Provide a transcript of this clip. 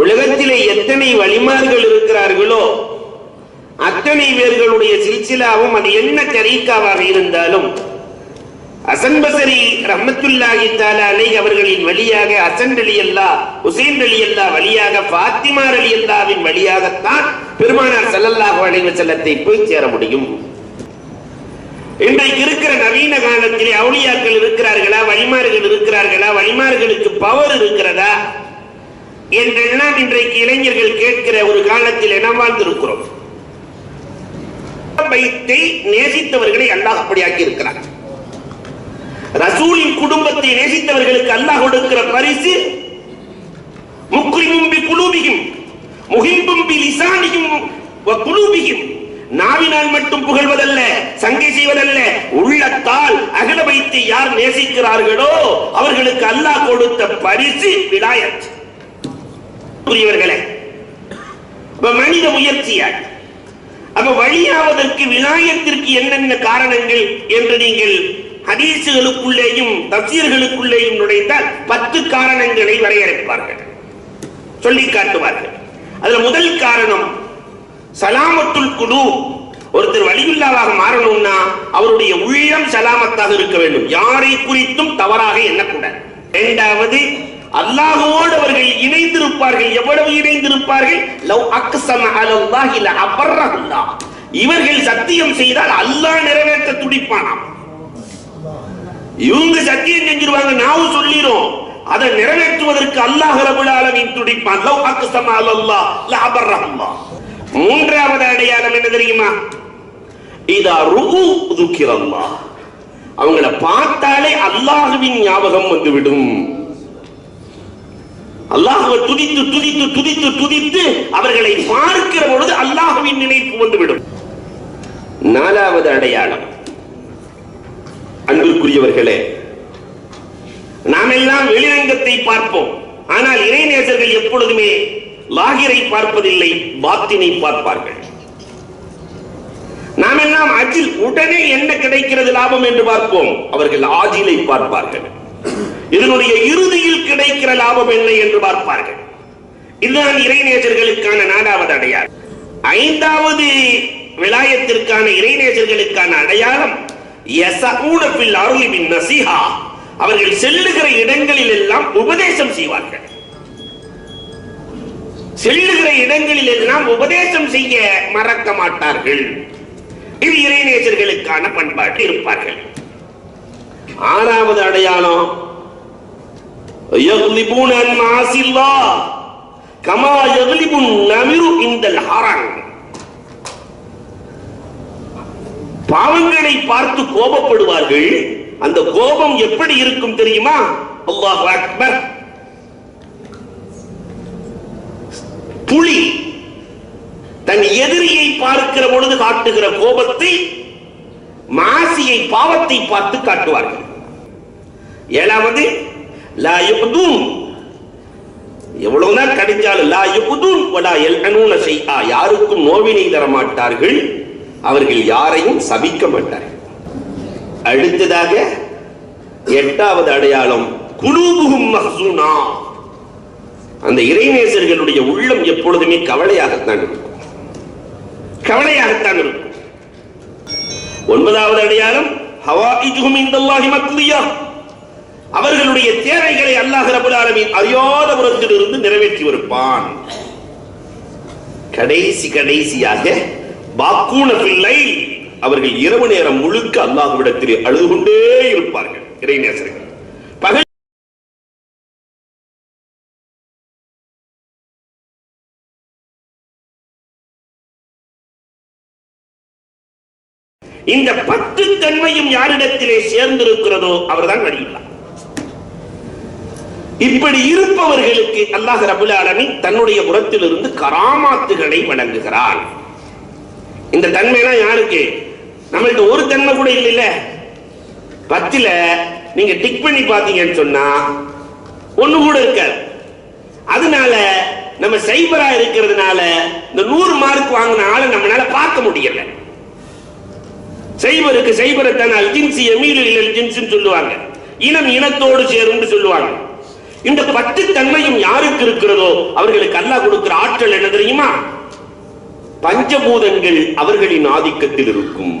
உலகத்திலே எத்தனை வழிமார்கள் இருக்கிறார்களோ அத்தனை பேர்களுடைய சில்சிலாவும் அது என்ன தரீக்காவாக இருந்தாலும் அசன்பசரி ரஹமத்துல்லாஹி தஆலா அவர்களின் வழியாக அசன் அலி அல்லா ஹுசைன் அலி அல்லா வழியாக பாத்திமார் அலி அல்லாவின் வழியாகத்தான் பெருமானார் சல்லல்லாஹு அலைஹி செல்லத்தை போய் சேர முடியும். இன்றைக்கு இருக்கிற நவீன காலத்திலே அவுளியாக்கள் இருக்கிறார்களா வழிமார்கள் இருக்கிறார்களா வழிமார்களுக்கு பவர் இருக்கிறதா? என்றெல்லாம் இன்றைக்கு இளைஞர்கள் கேட்கிற ஒரு காலத்தில் என்ன வாழ்ந்திருக்கிறோம். பைத்தை நேசித்தவர்களை அல்லாஹ் அப்படியாக்கி இருக்கிறார் ரசூலின் குடும்பத்தை நேசித்தவர்களுக்கு அல்லாஹ் கொடுக்கிற பரிசு முக்ரிமும் பி குலூபியும் முகிம்பும் பி லிசானியும் வ குலூபியும் நாவினால் மட்டும் புகழ்வதல்ல சங்கை செய்வதல்ல உள்ளத்தால் அகல வைத்து யார் நேசிக்கிறார்களோ அவர்களுக்கு அல்லாஹ் கொடுத்த பரிசு விலாயத் அன்புக்குரியவர்களே மனித முயற்சியால் அப்ப வழியாவதற்கு விநாயகத்திற்கு என்னென்ன காரணங்கள் என்று நீங்கள் ஹதீசுகளுக்குள்ளேயும் தப்சீர்களுக்குள்ளேயும் நுழைந்தால் பத்து காரணங்களை வரையறுப்பார்கள். சொல்லி காட்டுவார்கள். அதுல முதல் காரணம் சலாமத்துல் குழு ஒருத்தர் வழியில்லாவாக மாறணும்னா அவருடைய உள்ளம் சலாமத்தாக இருக்க வேண்டும். யாரை குறித்தும் தவறாக எண்ணக்கூடாது. இரண்டாவது அல்லாஹோடு அவர்கள் இணைந்திருப்பார்கள். எவ்வளவு இணைந்திருப்பார்கள்? லவ் அக்ஸம அலல்லாஹி லஅபர்ரஹுல்லாஹ் இவர்கள் சத்தியம் செய்தால் அல்லாஹ் நிறைவேற்ற துடிப்பானாம். இவங்க சத்தியம் செஞ்சிருவாங்க நாவும் சொல்லிடும் அதை நிறைவேற்றுவதற்கு அல்லாஹ் ரபுல் ஆலமீன் துடிப்பான். லவ் அக்ஸம அலல்லாஹ் லஅபர்ரஹுல்லாஹ் மூன்றாவது அடையாளம் என்ன தெரியுமா? இதா ருகு துக்கிரல்லா அவங்கள பார்த்தாலே அல்லாஹுவின் ஞாபகம் வந்துவிடும். அல்லாஹுவை துதித்து துதித்து துதித்து துதித்து அவர்களை பார்க்கிற பொழுது அல்லாஹுவின் நினைப்பு வந்துவிடும். நாலாவது அடையாளம். அன்பிற்குரியவர்களே நாம் எல்லாம் வெளிரங்கத்தை பார்ப்போம். ஆனால் இறைநேசர்கள் எப்பொழுதுமே லாகிரை பார்ப்பதில்லை பாத்தினை பார்ப்பார்கள். நாம் எல்லாம் அஜில் உடனே என்ன கிடைக்கிறது லாபம் என்று பார்ப்போம். அவர்கள் ஆஜிலை பார்ப்பார்கள். இதனுடைய இறுதியில் கிடைக்கிற லாபம் என்ன என்று பார்ப்பார்கள். இதுதான் இறைநேசர்களுக்கான நாலாவது அடையாளம். ஐந்தாவது விலாயத்திற்கான இறைநேசர்களுக்கான அடையாளம் யசஊன நசிஹா. அவர்கள் செல்லுகிற இடங்களில் எல்லாம் உபதேசம் செய்வார்கள். செல்லுகிற இடங்களில் எல்லாம் உபதேசம் செய்ய மறக்க மாட்டார்கள். இது இறைநேசர்களுக்கான பண்பாட்டு இருப்பார்கள். ஆறாவது அடையாளம் يغلبون عن معاصي الله كما يغلب النمر عند الحرم பாவங்களை பார்த்து கோபப்படுவார்கள் அந்த கோபம் எப்படி இருக்கும் தெரியுமா அல்லாஹ் அக்பர் புலி தன் எதிரியை பார்க்கிற பொழுது காட்டுகிற கோபத்தை மாசியை பாவத்தை பார்த்து காட்டுவார்கள் ஏழாவது லா யுக்தூன் எவ்வளவுதான் கடிச்சாலும் லா யுக்தூன் வலா யல்அனூன ஷைஆ யாருக்கும் நோவினை தர மாட்டார்கள் அவர்கள் யாரையும் சபிக்க மாட்டார்கள். அடுத்ததாக எட்டாவது அடையாளம் குலூபுகும் மஹசூனா. அந்த இறைநேசர்களுடைய உள்ளம் எப்பொழுதுமே கவலையாகத்தான் இருக்கும். கவலையாகத்தான் இருக்கும். ஒன்பதாவது அடையாளம் ஹவாயிஜுஹும் இந்தல்லாஹி மக்லியா. அவர்களுடைய தேவைகளை அல்லாஹ் ரபுல் ஆலமின் அறியாத புறத்தில் இருந்து நிறைவேற்றி வருப்பான் கடைசி கடைசியாக பாக்கூன பிள்ளை அவர்கள் இரவு நேரம் முழுக்க அல்லாஹ்விடத்திலே அழுது கொண்டே இருப்பார்கள். இறைநேசர்கள் பகல் இந்த பத்து தன்மையும் யாரிடத்திலே சேர்ந்திருக்கிறதோ அவர்தான் வழியில்லாம் இப்படி இருப்பவர்களுக்கு அல்லாஹ் ரபுல் ஆலமி தன்னுடைய புறத்திலிருந்து கராமாத்துகளை வழங்குகிறான். இந்த தன்மைனா யாருக்கு? நம்மள்ட்ட ஒரு தன்மை கூட இல்லைல்ல. பத்துல நீங்க டிக் பண்ணி பாத்தீங்கன்னு சொன்னா ஒண்ணு கூட இருக்காது. அதனால நம்ம சைபரா இருக்கிறதுனால இந்த நூறு மார்க் வாங்கின ஆளை நம்மளால பார்க்க முடியல. சைபருக்கு சைபரத்தான அல்ஜின்சி எமீலு இல்லல் ஜின்ஸ்னு சொல்லுவாங்க. இனம் இனத்தோடு சேரும்னு சொல்லுவாங்க. இந்த பத்து தன்மையும் யாருக்கு இருக்கிறதோ அவர்களுக்கு அல்லாஹ் கொடுக்கிற ஆற்றல் என்ன தெரியுமா? பஞ்சபூதங்கள் அவர்களின் ஆதிக்கத்தில் இருக்கும்.